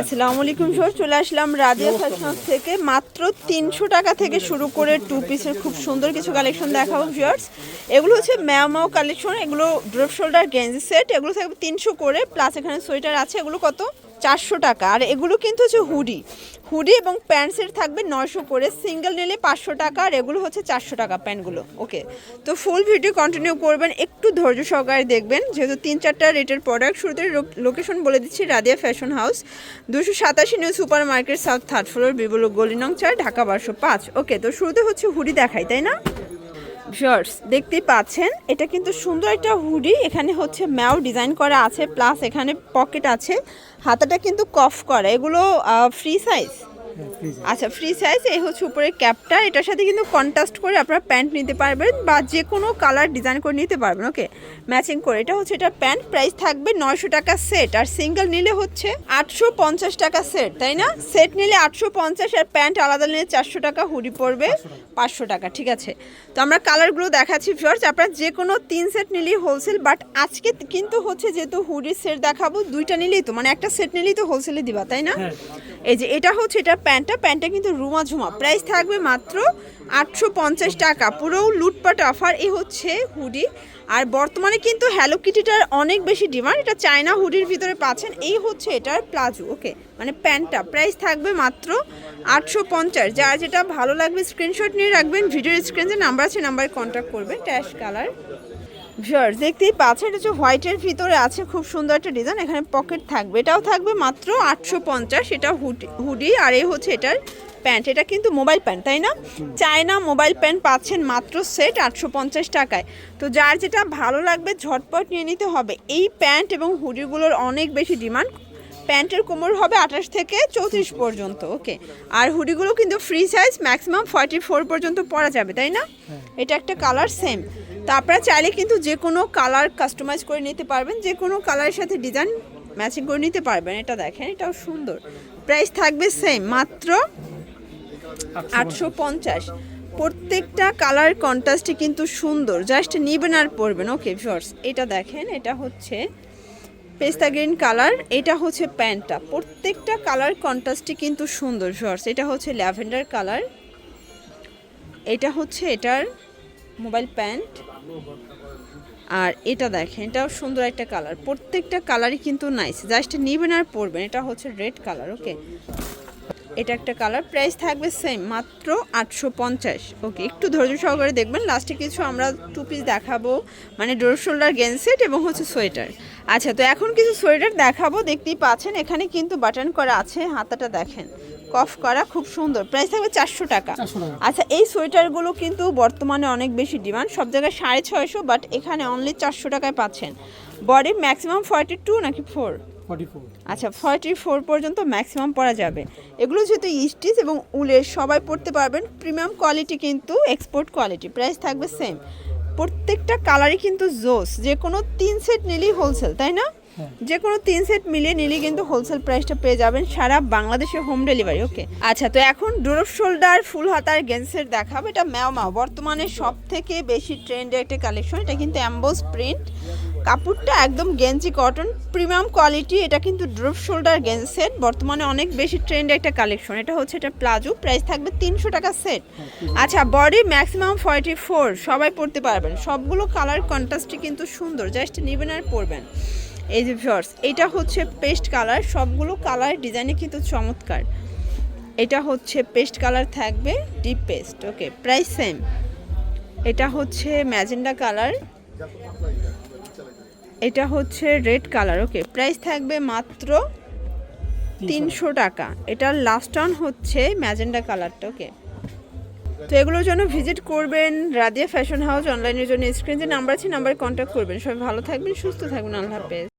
আসসালামু আলাইকুম। স্যার চলে আসলাম রাজিয়া ফ্যাশন হাউস থেকে। মাত্র তিনশো টাকা থেকে শুরু করে টু পিসের খুব সুন্দর কিছু কালেকশন দেখাবো ভিউয়ার্স এগুলো হচ্ছে ম্যাও কালেকশন এগুলো ড্রপ শোল্ডার গেঞ্জি সেট এগুলো থাকবে তিনশো করে প্লাস এখানে সোয়েটার আছে। এগুলো কত? চারশো টাকা। আর এগুলো কিন্তু হচ্ছে হুডি। হুডি এবং প্যান্ট সেট থাকবে নয়শো করে। সিঙ্গেল নিলে পাঁচশো টাকা, আর এগুলো হচ্ছে চারশো টাকা প্যান্টগুলো। ওকে? তো ফুল ভিডিও কন্টিনিউ করবেন। একটু ধৈর্য সহকারে দেখবেন। যেহেতু তিন চারটা রেটের প্রোডাক্ট শুরুতে লোকেশন বলে দিচ্ছি রাদিয়া ফ্যাশন হাউস দুশো সাতাশি new super market south third floor বিবল গলিনং চার, ঢাকা বারোশো পাঁচ। ওকে? তো শুরুতে হচ্ছে হুডি দেখাই, তাই না? শর্টস দেখতেই পাচ্ছেন, এটা কিন্তু সুন্দর একটা হুডি, এখানে হচ্ছে ম্যাও ডিজাইন করা আছে, প্লাস এখানে পকেট আছে, হাতাটা কিন্তু কফ করা, এগুলো ফ্রি সাইজ আচ্ছা ফ্রি সাইজ এই হচ্ছে উপরে ক্যাপটা। এটার সাথে কিন্তু কন্ট্রাস্ট করে আপনারা প্যান্ট নিতে পারবেন বা যে কোনো কালার ডিজাইন করে নিতে পারবেন ওকে ম্যাচিং করে। এটা হচ্ছে এটা প্যান্ট প্রাইস থাকবে নয়শো টাকা সেট আর সিঙ্গেল নিলে হচ্ছে আটশো পঞ্চাশ টাকা সেট তাই না? সেট নিলে আটশো পঞ্চাশ আর প্যান্ট আলাদা নিলে চারশো টাকা হুডি পড়বে পাঁচশো টাকা ঠিক আছে? তো আমরা কালারগুলো দেখাচ্ছি ফিওর্স আপনারা যে কোনো তিন সেট নিলেই হোলসেল বাট আজকে কিন্তু হচ্ছে যেহেতু হুডির সেট দেখাবো দুইটা নিলেই তো মানে একটা সেট নিলেই তো হোলসেলে দিবা তাই না? এই যে এটা হচ্ছে, এটা প্যান্টটা প্যান্টটা কিন্তু রুমা ঝুমা প্রাইস থাকবে মাত্র আটশো পঞ্চাশ টাকা। পুরো লুটপাট অফার। এই হচ্ছে হুডি। আর বর্তমানে কিন্তু হ্যালো কিটিটার অনেক বেশি ডিমান্ড। এটা চায়না হুডির ভিতরে পাচ্ছেন। এই হচ্ছে এটার প্লাজো। ওকে মানে প্যান্টটা। প্রাইস থাকবে মাত্র আটশো পঞ্চাশ। যার যেটা ভালো লাগবে স্ক্রিনশট নিয়ে রাখবেন। ভিডিওর স্ক্রিনে যে নাম্বার আছে নাম্বারে কন্ট্যাক্ট করবেন। ট্যাশ কালার ভিউয়ার্স দেখতেই পাচ্ছেন এটা হচ্ছে হোয়াইটের ভিতরে আছে খুব সুন্দর একটা ডিজাইন এখানে পকেট থাকবে। এটাও থাকবে মাত্র আটশো পঞ্চাশ এটা হুডি হুডি আর এই হচ্ছে এটার প্যান্ট এটা কিন্তু মোবাইল প্যান্ট তাই না? চায়না মোবাইল প্যান্ট পাচ্ছেন মাত্র সেট আটশো পঞ্চাশ টাকায়। তো যার যেটা ভালো লাগবে ঝটপট নিয়ে নিতে হবে। এই প্যান্ট এবং হুডিগুলোর অনেক বেশি ডিমান্ড প্যান্টের কোমর হবে আঠাশ থেকে চৌত্রিশ পর্যন্ত ওকে আর হুডিগুলো কিন্তু free size maximum forty four পর্যন্ত পরা যাবে তাই না? এটা একটা কালার সেম তো আপনারা চাইলে কিন্তু যে কোনো কালার কাস্টমাইজ করে নিতে পারবেন যে কোনো কালারের সাথে ডিজাইন ম্যাচিং করে নিতে পারবেন। এটা দেখেন এটাও সুন্দর। প্রাইস থাকবে সেম মাত্র আটশো পঞ্চাশ। প্রত্যেকটা কালার কন্ট্রাস্টই কিন্তু সুন্দর। জাস্ট নিবেন আর পরবেন। ওকে ভিউয়ার্স এটা দেখেন এটা হচ্ছে পেস্তা গ্রিন কালার এটা হচ্ছে প্যান্টটা। প্রত্যেকটা কালার কন্ট্রাস্টই কিন্তু সুন্দর ভিউয়ার্স এটা হচ্ছে ল্যাভেন্ডার কালার এটা হচ্ছে এটার মোবাইল প্যান্ট। আর এটা দেখেন, এটাও সুন্দর একটা কালার। প্রত্যেকটা কালারই কিন্তু নাইস জাস্ট নিবেন আর পরবেন। এটা হচ্ছে রেড কালার ওকে এটা একটা কালার প্রাইস থাকবে সেম মাত্র আটশো পঞ্চাশ। ওকে একটু ধৈর্য সহকারে দেখবেন। লাস্টে কিছু আমরা টু পিস দেখাবো। মানে ডোর শোল্ডার গেন সেট এবং হচ্ছে সোয়েটার আচ্ছা তো এখন কিছু সোয়েটার দেখাবো। দেখতেই পাচ্ছেন, এখানে কিন্তু বাটন করা আছে। হাতাটা দেখেন। কফ করা খুব সুন্দর। প্রাইস থাকবে চারশো টাকা। আচ্ছা এই সোয়েটারগুলো কিন্তু বর্তমানে অনেক বেশি ডিমান্ড। সব জায়গায় সাড়ে ছয়শো বাট এখানে অনলি চারশো টাকায় পাচ্ছেন। বডি ম্যাক্সিমাম ফর্টি টু নাকি ফোর আচ্ছা ফর্টি ফোর পর্যন্ত ম্যাক্সিমাম পরা যাবে। এগুলো যেহেতু স্টিচ এবং উলের সবাই পড়তে পারবেন প্রিমিয়াম কোয়ালিটি কিন্তু এক্সপোর্ট কোয়ালিটি প্রাইস থাকবে সেম প্রত্যেকটা কালারই কিন্তু জোস। যে কোনো তিন সেট নিলেই হোলসেল তাই না? যে কোনো তিন সেট মিলিয়ে নিলেই কিন্তু হোলসেল প্রাইসটা পেয়ে যাবেন সারা বাংলাদেশে হোম ডেলিভারি ওকে আচ্ছা তো এখন ডোরফ শোল্ডার ফুল হাতার গেন্সের দেখাবো। এটা ম্যাও বর্তমানে সব থেকে বেশি ট্রেন্ডের একটা কালেকশন এটা কিন্তু অ্যাম্বোস প্রিন্ট কাপড়টা একদম গেঞ্জি কটন প্রিমিয়াম কোয়ালিটি এটা কিন্তু ড্রপ শোল্ডার গেঞ্জি সেট বর্তমানে অনেক বেশি ট্রেন্ডের একটা কালেকশন এটা হচ্ছে এটা প্লাজো প্রাইস থাকবে তিনশো টাকা সেট আচ্ছা বডি ম্যাক্সিমাম ফর্টি ফোর সবাই পরতে পারবেন। সবগুলো কালার কন্ট্রাস্টই কিন্তু সুন্দর। জাস্ট নেবেন আর পরবেন। এই যে ভিউয়ার্স, এটা হচ্ছে পেস্ট কালার, সবগুলো কালার ডিজাইনে কিন্তু চমৎকার। এটা হচ্ছে পেস্ট কালার থাকবে, deep paste, okay, price same. এটা হচ্ছে ম্যাজেন্ডা কালার। এটা হচ্ছে রেড কালার, ওকে, প্রাইস থাকবে মাত্র তিনশো টাকা। এটার লাস্ট অন হচ্ছে ম্যাজেন্ডা কালারটা, ওকে। তো এগুলোর জন্য ভিজিট করবেন রাদিয়া ফ্যাশন হাউস অনলাইনের জন্য স্ক্রিন যে নাম্বার আছে নাম্বারে কন্ট্যাক্ট করবেন। সবাই ভালো থাকবেন, সুস্থ থাকবেন, আল্লাহ হাফেজ।